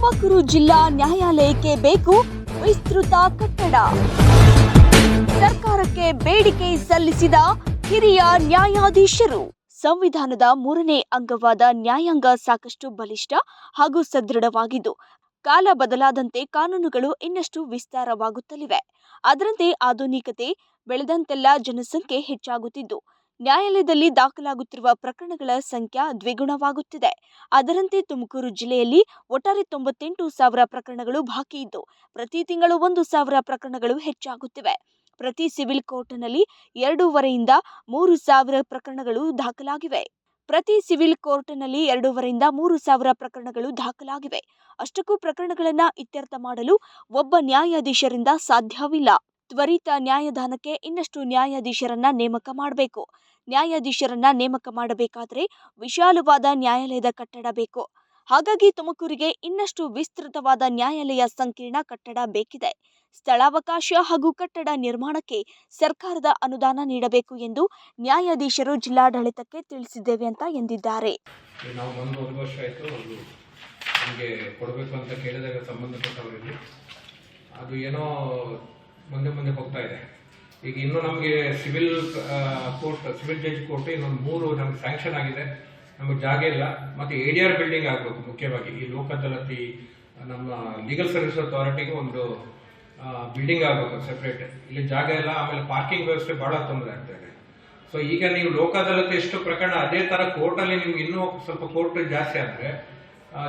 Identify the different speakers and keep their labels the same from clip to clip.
Speaker 1: ತುಮಕೂರು ಜಿಲ್ಲಾ ನ್ಯಾಯಾಲಯಕ್ಕೆ ಬೇಕು ವಿಸ್ತೃತ ಕಟ್ಟಡ. ಸರ್ಕಾರಕ್ಕೆ ಬೇಡಿಕೆ ಸಲ್ಲಿಸಿದ ಹಿರಿಯ ನ್ಯಾಯಾಧೀಶರು. ಸಂವಿಧಾನದ ಮೂರನೇ ಅಂಗವಾದ ನ್ಯಾಯಾಂಗ ಸಾಕಷ್ಟು ಬಲಿಷ್ಠ ಹಾಗೂ ಸದೃಢವಾಗಿದ್ದು, ಕಾಲ ಬದಲಾದಂತೆ ಕಾನೂನುಗಳು ಇನ್ನಷ್ಟು ವಿಸ್ತಾರವಾಗುತ್ತಲಿವೆ. ಅದರಂತೆ ಆಧುನಿಕತೆ, ಬೆಳೆದಂತೆಲ್ಲ ಜನಸಂಖ್ಯೆ ಹೆಚ್ಚಾಗುತ್ತಿದ್ದು ನ್ಯಾಯಾಲಯದಲ್ಲಿ ದಾಖಲಾಗುತ್ತಿರುವ ಪ್ರಕರಣಗಳ ಸಂಖ್ಯೆ ದ್ವಿಗುಣವಾಗುತ್ತಿದೆ. ಅದರಂತೆ ತುಮಕೂರು ಜಿಲ್ಲೆಯಲ್ಲಿ ಒಟ್ಟಾರೆ ತೊಂಬತ್ತೆಂಟು ಸಾವಿರ ಪ್ರಕರಣಗಳು ಬಾಕಿ ಇದ್ದು, ಪ್ರತಿ ತಿಂಗಳು ಒಂದು ಸಾವಿರ ಪ್ರಕರಣಗಳು ಹೆಚ್ಚಾಗುತ್ತಿವೆ. ಪ್ರತಿ ಸಿವಿಲ್ ಕೋರ್ಟ್ನಲ್ಲಿ ಎರಡೂವರೆಯಿಂದ ಮೂರು ಸಾವಿರ ಪ್ರಕರಣಗಳು ದಾಖಲಾಗಿವೆ. ಪ್ರತಿ ಸಿವಿಲ್ ಕೋರ್ಟ್ನಲ್ಲಿ ಎರಡೂವರೆಯಿಂದ ಮೂರು ಸಾವಿರ ಪ್ರಕರಣಗಳು ದಾಖಲಾಗಿವೆ. ಅಷ್ಟಕ್ಕೂ ಪ್ರಕರಣಗಳನ್ನು ಇತ್ಯರ್ಥ ಮಾಡಲು ಒಬ್ಬ ನ್ಯಾಯಾಧೀಶರಿಂದ ಸಾಧ್ಯವಿಲ್ಲ. ತ್ವರಿತ ನ್ಯಾಯದಾನಕ್ಕೆ ಇನ್ನಷ್ಟು ನ್ಯಾಯಾಧೀಶರನ್ನ ನೇಮಕ ಮಾಡಬೇಕು. ನ್ಯಾಯಾಧೀಶರನ್ನ ನೇಮಕ ಮಾಡಬೇಕಾದ್ರೆ ವಿಶಾಲವಾದ ನ್ಯಾಯಾಲಯದ ಕಟ್ಟಡ ಬೇಕು. ಹಾಗಾಗಿ ತುಮಕೂರಿಗೆ ಇನ್ನಷ್ಟು ವಿಸ್ತೃತವಾದ ನ್ಯಾಯಾಲಯ ಸಂಕೀರ್ಣ ಕಟ್ಟಡ ಬೇಕಿದೆ. ಸ್ಥಳಾವಕಾಶ ಹಾಗೂ ಕಟ್ಟಡ ನಿರ್ಮಾಣಕ್ಕೆ ಸರ್ಕಾರದ ಅನುದಾನ ನೀಡಬೇಕು ಎಂದು ನ್ಯಾಯಾಧೀಶರು ಜಿಲ್ಲಾಡಳಿತಕ್ಕೆ ತಿಳಿಸಿದ್ದೇವೆ ಅಂತ ಎಂದಿದ್ದಾರೆ.
Speaker 2: ಕೊಡಬೇಕು ಅಂತ ಕೇಳಿದಾಗ ಸಂಬಂಧಪಟ್ಟವರಿಗೆ ಅದು ಏನೋ ಮುಂದೆ ಮುಂದೆ ಹೋಗ್ತಾ ಇದೆ. ಈಗ ಇನ್ನು ನಮಗೆ civil court civil judge court ಇನ್ನೊಂದು ಮೂರು ನಮ್ಗೆ ಸ್ಯಾಂಕ್ಷನ್ ಆಗಿದೆ. ನಮಗೆ ಜಾಗ ಇಲ್ಲ. ಮತ್ತು ಎ ಡಿ ಆರ್ ಬಿಲ್ಡಿಂಗ್ ಆಗಬೇಕು ಮುಖ್ಯವಾಗಿ. ಈ ಲೋಕ ನಮ್ಮ ಲೀಗಲ್ ಸರ್ವಿಸ್ ಅಥಾರಿಟಿಗೆ ಒಂದು ಬಿಲ್ಡಿಂಗ್ ಆಗಬೇಕು ಸೆಪ್ರೇಟ್ ಇಲ್ಲಿ ಜಾಗ ಇಲ್ಲ, ಆಮೇಲೆ ಪಾರ್ಕಿಂಗ್ ವ್ಯವಸ್ಥೆ ಭಾಳ ತೊಂದರೆ ಆಗ್ತಾ ಇದೆ. ಸೊ ಈಗ ನೀವು ಲೋಕ ಅದಾಲತ್ ಎಷ್ಟು ಪ್ರಕರಣ ಅದೇ ತರ ಕೋರ್ಟ್ ಅಲ್ಲಿ ನಿಮ್ಗೆ ಇನ್ನೂ ಸ್ವಲ್ಪ ಕೋರ್ಟ್ ಜಾಸ್ತಿ ಆದ್ರೆ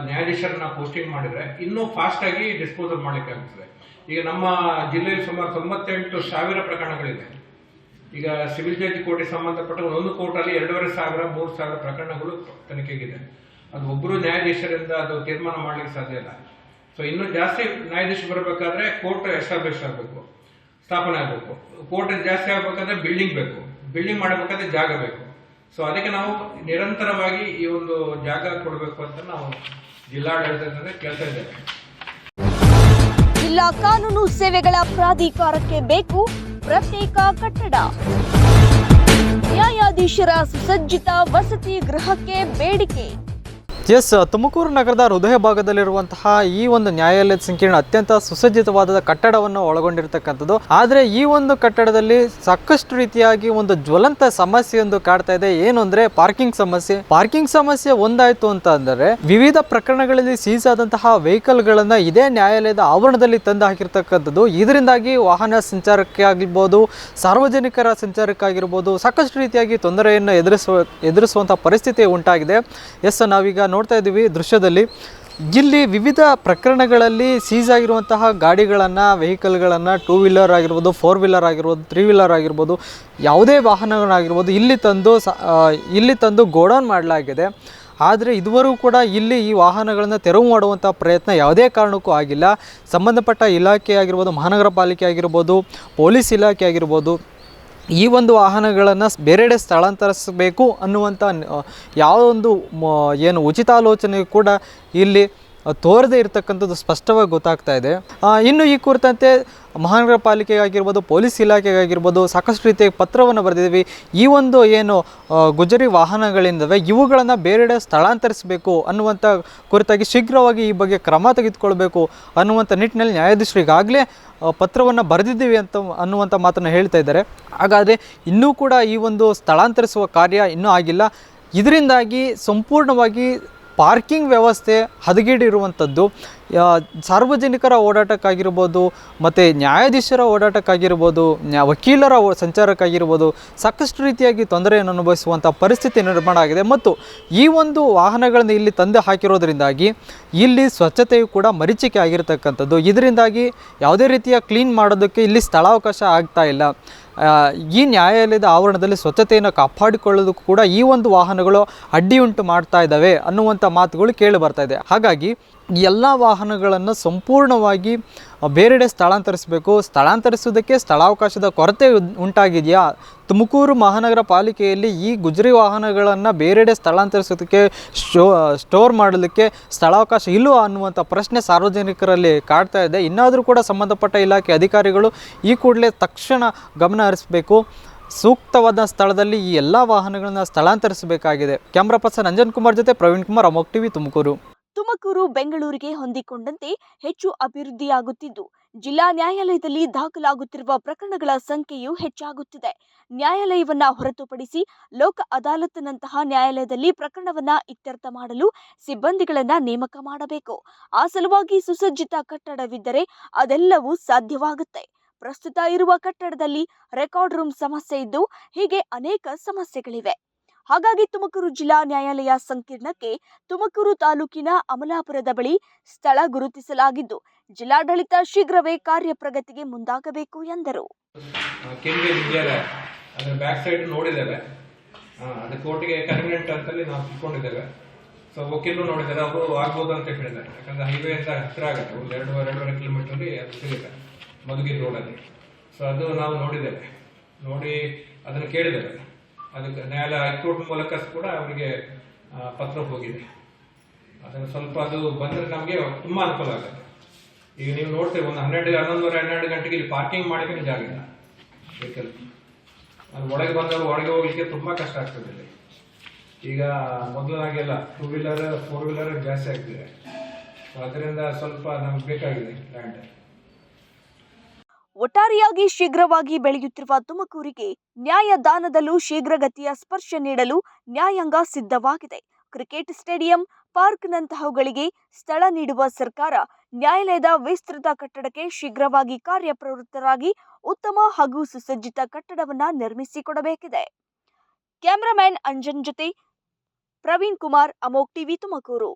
Speaker 2: ನ್ಯಾಯಾಧೀಶರನ್ನ ಪೋಸ್ಟಿಂಗ್ ಮಾಡಿದ್ರೆ ಇನ್ನೂ ಫಾಸ್ಟ್ ಆಗಿ ಡಿಸ್ಪೋಸಲ್ ಮಾಡ್ಲಿಕ್ಕೆ ಆಗ್ತದೆ ಈಗ ನಮ್ಮ ಜಿಲ್ಲೆಯಲ್ಲಿ ಸುಮಾರು ತೊಂಬತ್ತೆಂಟು ಸಾವಿರ ಪ್ರಕರಣಗಳಿದೆ. ಈಗ ಸಿವಿಲ್ ಜಡ್ಜ್ ಕೋರ್ಟಿಗೆ ಸಂಬಂಧಪಟ್ಟ ಒಂದು ಕೋರ್ಟ್ ಅಲ್ಲಿ ಎರಡೂವರೆ ಸಾವಿರ, ಮೂರು ಸಾವಿರ ಪ್ರಕರಣಗಳು ತನಿಖೆಗಿದೆ. ಅದು ಒಬ್ಬರು ನ್ಯಾಯಾಧೀಶರಿಂದ ಅದು ತೀರ್ಮಾನ ಮಾಡ್ಲಿಕ್ಕೆ ಸಾಧ್ಯ ಇಲ್ಲ. ಸೊ ಇನ್ನೂ ಜಾಸ್ತಿ ನ್ಯಾಯಾಧೀಶ ಬರಬೇಕಾದ್ರೆ ಕೋರ್ಟ್ ಎಸ್ಟಾಬ್ಲಿಷ್ ಆಗಬೇಕು, ಸ್ಥಾಪನೆ ಆಗಬೇಕು. ಕೋರ್ಟ್ ಜಾಸ್ತಿ ಆಗಬೇಕಂದ್ರೆ ಬಿಲ್ಡಿಂಗ್ ಬೇಕು. ಬಿಲ್ಡಿಂಗ್ ಮಾಡಬೇಕಾದ್ರೆ ಜಾಗ ಬೇಕು. ಸೊ ಅದಕ್ಕೆ ನಾವು ನಿರಂತರವಾಗಿ ಈ ಒಂದು ಜಾಗ ಕೊಡಬೇಕು ಅಂತ ನಾವು ಜಿಲ್ಲಾಡಳಿತದಿಂದ ಕೇಳ್ತಾ ಇದ್ದೇವೆ.
Speaker 1: ಜಿಲ್ಲಾ ಕಾನೂನು ಸೇವೆಗಳ ಪ್ರಾಧಿಕಾರಕ್ಕೆ ಬೇಕು ಪ್ರತ್ಯೇಕ ಕಟ್ಟಡ. ನ್ಯಾಯಾಧೀಶರ ಸುಸಜ್ಜಿತ ವಸತಿ ಗೃಹಕ್ಕೆ ಬೇಡಿಕೆ.
Speaker 3: ಎಸ್, ತುಮಕೂರು ನಗರದ ಹೃದಯ ಭಾಗದಲ್ಲಿರುವಂತಹ ಈ ಒಂದು ನ್ಯಾಯಾಲಯದ ಸಂಕೀರ್ಣ ಅತ್ಯಂತ ಸುಸಜ್ಜಿತವಾದ ಕಟ್ಟಡವನ್ನು ಒಳಗೊಂಡಿರ್ತಕ್ಕಂಥದ್ದು. ಆದರೆ ಈ ಒಂದು ಕಟ್ಟಡದಲ್ಲಿ ಸಾಕಷ್ಟು ರೀತಿಯಾಗಿ ಒಂದು ಜ್ವಲಂತ ಸಮಸ್ಯೆಯೊಂದು ಕಾಡ್ತಾ ಇದೆ. ಏನು ಅಂದ್ರೆ ಪಾರ್ಕಿಂಗ್ ಸಮಸ್ಯೆ. ಪಾರ್ಕಿಂಗ್ ಸಮಸ್ಯೆ ಒಂದಾಯ್ತು ಅಂತ ಅಂದರೆ ವಿವಿಧ ಪ್ರಕರಣಗಳಲ್ಲಿ ಸೀಸ್ ಆದಂತಹ ವೆಹಿಕಲ್ಗಳನ್ನ ಇದೇ ನ್ಯಾಯಾಲಯದ ಆವರಣದಲ್ಲಿ ತಂದು ಹಾಕಿರ್ತಕ್ಕಂಥದ್ದು. ಇದರಿಂದಾಗಿ ವಾಹನ ಸಂಚಾರಕ್ಕೆ ಆಗಿರ್ಬೋದು ಸಾರ್ವಜನಿಕರ ಸಂಚಾರಕ್ಕಾಗಿರ್ಬೋದು ಸಾಕಷ್ಟು ರೀತಿಯಾಗಿ ತೊಂದರೆಯನ್ನು ಎದುರಿಸುವ, ಎದುರಿಸುವಂತಹ ಪರಿಸ್ಥಿತಿ ಉಂಟಾಗಿದೆ. ಎಸ್, ನಾವೀಗ ನೋಡ್ತಾ ಇದ್ದೀವಿ ದೃಶ್ಯದಲ್ಲಿ. ಇಲ್ಲಿ ವಿವಿಧ ಪ್ರಕರಣಗಳಲ್ಲಿ ಸೀಸ್ ಆಗಿರುವಂತಹ ಗಾಡಿಗಳನ್ನು ವೆಹಿಕಲ್ಗಳನ್ನು ಟೂ ವೀಲರ್ ಆಗಿರ್ಬೋದು ಫೋರ್ ವೀಲರ್ ಆಗಿರ್ಬೋದು ತ್ರೀ ವೀಲರ್ ಆಗಿರ್ಬೋದು, ಯಾವುದೇ ವಾಹನಗಳಾಗಿರ್ಬೋದು ಇಲ್ಲಿ ತಂದು ಇಲ್ಲಿ ತಂದು ಗೋಡೌನ್ ಮಾಡಲಾಗಿದೆ. ಆದರೆ ಇದುವರೆಗೂ ಕೂಡ ಇಲ್ಲಿ ಈ ವಾಹನಗಳನ್ನು ತೆರವು ಮಾಡುವಂಥ ಪ್ರಯತ್ನ ಯಾವುದೇ ಕಾರಣಕ್ಕೂ ಆಗಿಲ್ಲ. ಸಂಬಂಧಪಟ್ಟ ಇಲಾಖೆ ಆಗಿರ್ಬೋದು, ಮಹಾನಗರ ಪಾಲಿಕೆ ಆಗಿರ್ಬೋದು, ಪೊಲೀಸ್ ಇಲಾಖೆ ಆಗಿರ್ಬೋದು ಈ ಒಂದು ವಾಹನಗಳನ್ನು ಬೇರೆಡೆ ಸ್ಥಳಾಂತರಿಸಬೇಕು ಅನ್ನುವಂಥ ಒಂದು ಏನು ಉಚಿತಾಲೋಚನೆ ಕೂಡ ಇಲ್ಲಿ ತೋರದೇ ಇರತಕ್ಕಂಥದ್ದು ಸ್ಪಷ್ಟವಾಗಿ ಗೊತ್ತಾಗ್ತಾ ಇದೆ. ಇನ್ನು ಈ ಕುರಿತಂತೆ ಮಹಾನಗರ ಪಾಲಿಕೆಗಾಗಿರ್ಬೋದು, ಪೊಲೀಸ್ ಇಲಾಖೆಗಾಗಿರ್ಬೋದು ಸಾಕಷ್ಟು ರೀತಿಯ ಪತ್ರವನ್ನು ಬರೆದಿದ್ದೀವಿ. ಈ ಒಂದು ಏನು ಗುಜರಿ ವಾಹನಗಳಿಂದವೆ ಇವುಗಳನ್ನು ಬೇರೆಡೆ ಸ್ಥಳಾಂತರಿಸಬೇಕು ಅನ್ನುವಂಥ ಕುರಿತಾಗಿ ಶೀಘ್ರವಾಗಿ ಈ ಬಗ್ಗೆ ಕ್ರಮ ತೆಗೆದುಕೊಳ್ಬೇಕು ಅನ್ನುವಂಥ ನಿಟ್ಟಿನಲ್ಲಿ ನ್ಯಾಯಾಧೀಶರಿಗಾಗಲೇ ಪತ್ರವನ್ನು ಬರೆದಿದ್ದೀವಿ ಅಂತ ಅನ್ನುವಂಥ ಮಾತನ್ನು ಹೇಳ್ತಾ ಇದ್ದಾರೆ. ಹಾಗಾದರೆ ಇನ್ನೂ ಕೂಡ ಈ ಒಂದು ಸ್ಥಳಾಂತರಿಸುವ ಕಾರ್ಯ ಇನ್ನೂ ಆಗಿಲ್ಲ. ಇದರಿಂದಾಗಿ ಸಂಪೂರ್ಣವಾಗಿ ಪಾರ್ಕಿಂಗ್ ವ್ಯವಸ್ಥೆ ಹದಗೆಡಿರುವಂಥದ್ದು. ಸಾರ್ವಜನಿಕರ ಓಡಾಟಕ್ಕಾಗಿರ್ಬೋದು, ಮತ್ತು ನ್ಯಾಯಾಧೀಶರ ಓಡಾಟಕ್ಕಾಗಿರ್ಬೋದು, ನ್ಯಾ, ವಕೀಲರ ಸಂಚಾರಕ್ಕಾಗಿರ್ಬೋದು, ಸಾಕಷ್ಟು ರೀತಿಯಾಗಿ ತೊಂದರೆಯನ್ನು ಅನುಭವಿಸುವಂಥ ಪರಿಸ್ಥಿತಿ ನಿರ್ಮಾಣ ಆಗಿದೆ. ಮತ್ತು ಈ ಒಂದು ವಾಹನಗಳನ್ನು ಇಲ್ಲಿ ತಂದು ಹಾಕಿರೋದ್ರಿಂದಾಗಿ ಇಲ್ಲಿ ಸ್ವಚ್ಛತೆಯು ಕೂಡ ಮರೀಚಿಕೆ ಆಗಿರತಕ್ಕಂಥದ್ದು. ಇದರಿಂದಾಗಿ ಯಾವುದೇ ರೀತಿಯ ಕ್ಲೀನ್ ಮಾಡೋದಕ್ಕೆ ಇಲ್ಲಿ ಸ್ಥಳಾವಕಾಶ ಆಗ್ತಾ ಇಲ್ಲ. ಈ ನ್ಯಾಯಾಲಯದ ಆವರಣದಲ್ಲಿ ಸ್ವಚ್ಛತೆಯನ್ನು ಕಾಪಾಡಿಕೊಳ್ಳೋದಕ್ಕೂ ಕೂಡ ಈ ಒಂದು ವಾಹನಗಳು ಅಡ್ಡಿಯುಂಟು ಮಾಡ್ತಾ ಇದ್ದಾವೆ ಅನ್ನುವಂಥ ಮಾತುಗಳು ಕೇಳಿ ಬರ್ತಾ ಇದೆ. ಹಾಗಾಗಿ ಎಲ್ಲ ವಾಹನಗಳನ್ನು ಸಂಪೂರ್ಣವಾಗಿ ಬೇರೆಡೆ ಸ್ಥಳಾಂತರಿಸಬೇಕು. ಸ್ಥಳಾಂತರಿಸುವುದಕ್ಕೆ ಸ್ಥಳಾವಕಾಶದ ಕೊರತೆ ಉಂಟಾಗಿದೆಯಾ? ತುಮಕೂರು ಮಹಾನಗರ ಪಾಲಿಕೆಯಲ್ಲಿ ಈ ಗುಜರಿ ವಾಹನಗಳನ್ನು ಬೇರೆಡೆ ಸ್ಥಳಾಂತರಿಸೋದಕ್ಕೆ ಶೋ ಸ್ಟೋರ್ ಮಾಡಲಿಕ್ಕೆ ಸ್ಥಳಾವಕಾಶ ಇಲ್ಲೋ ಅನ್ನುವಂಥ ಪ್ರಶ್ನೆ ಸಾರ್ವಜನಿಕರಲ್ಲಿ ಕಾಡ್ತಾ ಇದೆ. ಇನ್ನಾದರೂ ಕೂಡ ಸಂಬಂಧಪಟ್ಟ ಇಲಾಖೆ ಅಧಿಕಾರಿಗಳು ಈ ಕೂಡಲೇ ತಕ್ಷಣ ಗಮನ ಹರಿಸಬೇಕು. ಸೂಕ್ತವಾದ ಸ್ಥಳದಲ್ಲಿ ಈ ಎಲ್ಲ ವಾಹನಗಳನ್ನು ಸ್ಥಳಾಂತರಿಸಬೇಕಾಗಿದೆ. ಕ್ಯಾಮ್ರಾ ಪರ್ಸನ್ ಅಂಜನ್ ಕುಮಾರ್ ಜೊತೆ ಪ್ರವೀಣ್ ಕುಮಾರ್, ಅಮೋಕ್ ಟಿವಿ, ತುಮಕೂರು.
Speaker 1: ತುಮಕೂರು, ಬೆಂಗಳೂರಿಗೆ ಹೊಂದಿಕೊಂಡಂತೆ ಹೆಚ್ಚು ಅಭಿವೃದ್ಧಿಯಾಗುತ್ತಿದ್ದು, ಜಿಲ್ಲಾ ನ್ಯಾಯಾಲಯದಲ್ಲಿ ದಾಖಲಾಗುತ್ತಿರುವ ಪ್ರಕರಣಗಳ ಸಂಖ್ಯೆಯೂ ಹೆಚ್ಚಾಗುತ್ತಿದೆ. ನ್ಯಾಯಾಲಯವನ್ನ ಹೊರತುಪಡಿಸಿ ಲೋಕ ಅದಾಲತ್ನಂತಹ ನ್ಯಾಯಾಲಯದಲ್ಲಿ ಪ್ರಕರಣವನ್ನ ಇತ್ಯರ್ಥ ಮಾಡಲು ಸಿಬ್ಬಂದಿಗಳನ್ನ ನೇಮಕ ಮಾಡಬೇಕು. ಆ ಸಲುವಾಗಿ ಸುಸಜ್ಜಿತ ಕಟ್ಟಡವಿದ್ದರೆ ಅದೆಲ್ಲವೂ ಸಾಧ್ಯವಾಗುತ್ತೆ. ಪ್ರಸ್ತುತ ಇರುವ ಕಟ್ಟಡದಲ್ಲಿ ರೆಕಾರ್ಡ್ ರೂಮ್ ಸಮಸ್ಯೆ ಇದ್ದು, ಹೀಗೆ ಅನೇಕ ಸಮಸ್ಯೆಗಳಿವೆ. ಹಾಗಾಗಿ ತುಮಕೂರು ಜಿಲ್ಲಾ ನ್ಯಾಯಾಲಯ ಸಂಕೀರ್ಣಕ್ಕೆ ತುಮಕೂರು ತಾಲೂಕಿನ ಅಮಲಾಪುರದ ಬಳಿ ಸ್ಥಳ ಗುರುತಿಸಲಾಗಿದ್ದು, ಜಿಲ್ಲಾಡಳಿತ ಶೀಘ್ರವೇ ಕಾರ್ಯಪ್ರಗತಿಗೆ ಮುಂದಾಗಬೇಕು ಎಂದರು.
Speaker 2: ಬ್ಯಾಕ್ ಸೈಡ್ ಕೋರ್ಟಿಗೆ ಅಂತಲ್ಲಿ ಸೊ ವಕೀಲರು ನೋಡಿದ್ದಾರೆ, ಅವರು ಆಗ್ಬೋದು ಅಂತ ಹೇಳಿದ್ದಾರೆ. ಯಾಕಂದ್ರೆ ಹೈವೇ ಅಂತ ಹತ್ತಿರ ಆಗುತ್ತೆ, ಒಂದು ಎರಡು, ಎರಡೂವರೆ ಕಿಲೋಮೀಟರ್ ಅದು ಸಿಗುತ್ತೆ, ಮಧುಗಿರಿ ರೋಡಲ್ಲಿ ಸೊ ಅದು ನಾವು ನೋಡಿದ್ದೇವೆ. ನೋಡಿ ಅದನ್ನು ಕೇಳಿದ್ದೇವೆ. ಅದಕ್ಕೆ ನ್ಯಾಯಾಲಯ ಹೈಕೋರ್ಟ್ ಮೂಲಕ ಕೂಡ ಅವರಿಗೆ ಪತ್ರ ಹೋಗಿದೆ. ಅದನ್ನು ಸ್ವಲ್ಪ ಅದು ಬಂದರೆ ನಮಗೆ ತುಂಬ ಅನುಕೂಲ ಆಗುತ್ತೆ. ಈಗ ನೀವು ನೋಡ್ತೀವಿ, ಒಂದು ಹನ್ನೆರಡು, ಹನ್ನೊಂದುವರೆ, ಹನ್ನೆರಡು ಗಂಟೆಗೆ ಇಲ್ಲಿ ಪಾರ್ಕಿಂಗ್ ಮಾಡಕ್ಕೆ ಜಾಗ ಇಲ್ಲ ವೆಹಿಕಲ್ ಅದು ಒಳಗೆ ಬಂದವರು ಒಳಗೆ ಹೋಗ್ಲಿಕ್ಕೆ ತುಂಬಾ ಕಷ್ಟ ಆಗ್ತದೆ ಇಲ್ಲಿ. ಈಗ ಮೊದಲಾಗೆಲ್ಲ ಟೂ ವೀಲರ್ ಫೋರ್ ವೀಲರ್ ಜಾಸ್ತಿ ಆಗ್ತಿದೆ. ಅದರಿಂದ ಸ್ವಲ್ಪ ನಮ್ಗೆ ಬೇಕಾಗಿದೆ ಲ್ಯಾಂಡ್
Speaker 1: ಒಟ್ಟಾರೆಯಾಗಿ ಶೀಘ್ರವಾಗಿ ಬೆಳೆಯುತ್ತಿರುವ ತುಮಕೂರಿಗೆ ನ್ಯಾಯದಾನದಲ್ಲೂ ಶೀಘ್ರಗತಿಯ ಸ್ಪರ್ಶ ನೀಡಲು ನ್ಯಾಯಾಂಗ ಸಿದ್ಧವಾಗಿದೆ. ಕ್ರಿಕೆಟ್ ಸ್ಟೇಡಿಯಂ, ಪಾರ್ಕ್ನಂತಹವುಗಳಿಗೆ ಸ್ಥಳ ನೀಡುವ ಸರ್ಕಾರ ನ್ಯಾಯಾಲಯದ ವಿಸ್ತೃತ ಕಟ್ಟಡಕ್ಕೆ ಶೀಘ್ರವಾಗಿ ಕಾರ್ಯಪ್ರವೃತ್ತರಾಗಿ ಉತ್ತಮ ಹಾಗೂ ಸುಸಜ್ಜಿತ ಕಟ್ಟಡವನ್ನು ನಿರ್ಮಿಸಿಕೊಡಬೇಕಿದೆ. ಕ್ಯಾಮರಾಮ್ಯಾನ್ ಅಂಜನ್ ಜೊತೆ ಪ್ರವೀಣ್ ಕುಮಾರ್, ಅಮೋಕ್ ಟಿವಿ ತುಮಕೂರು.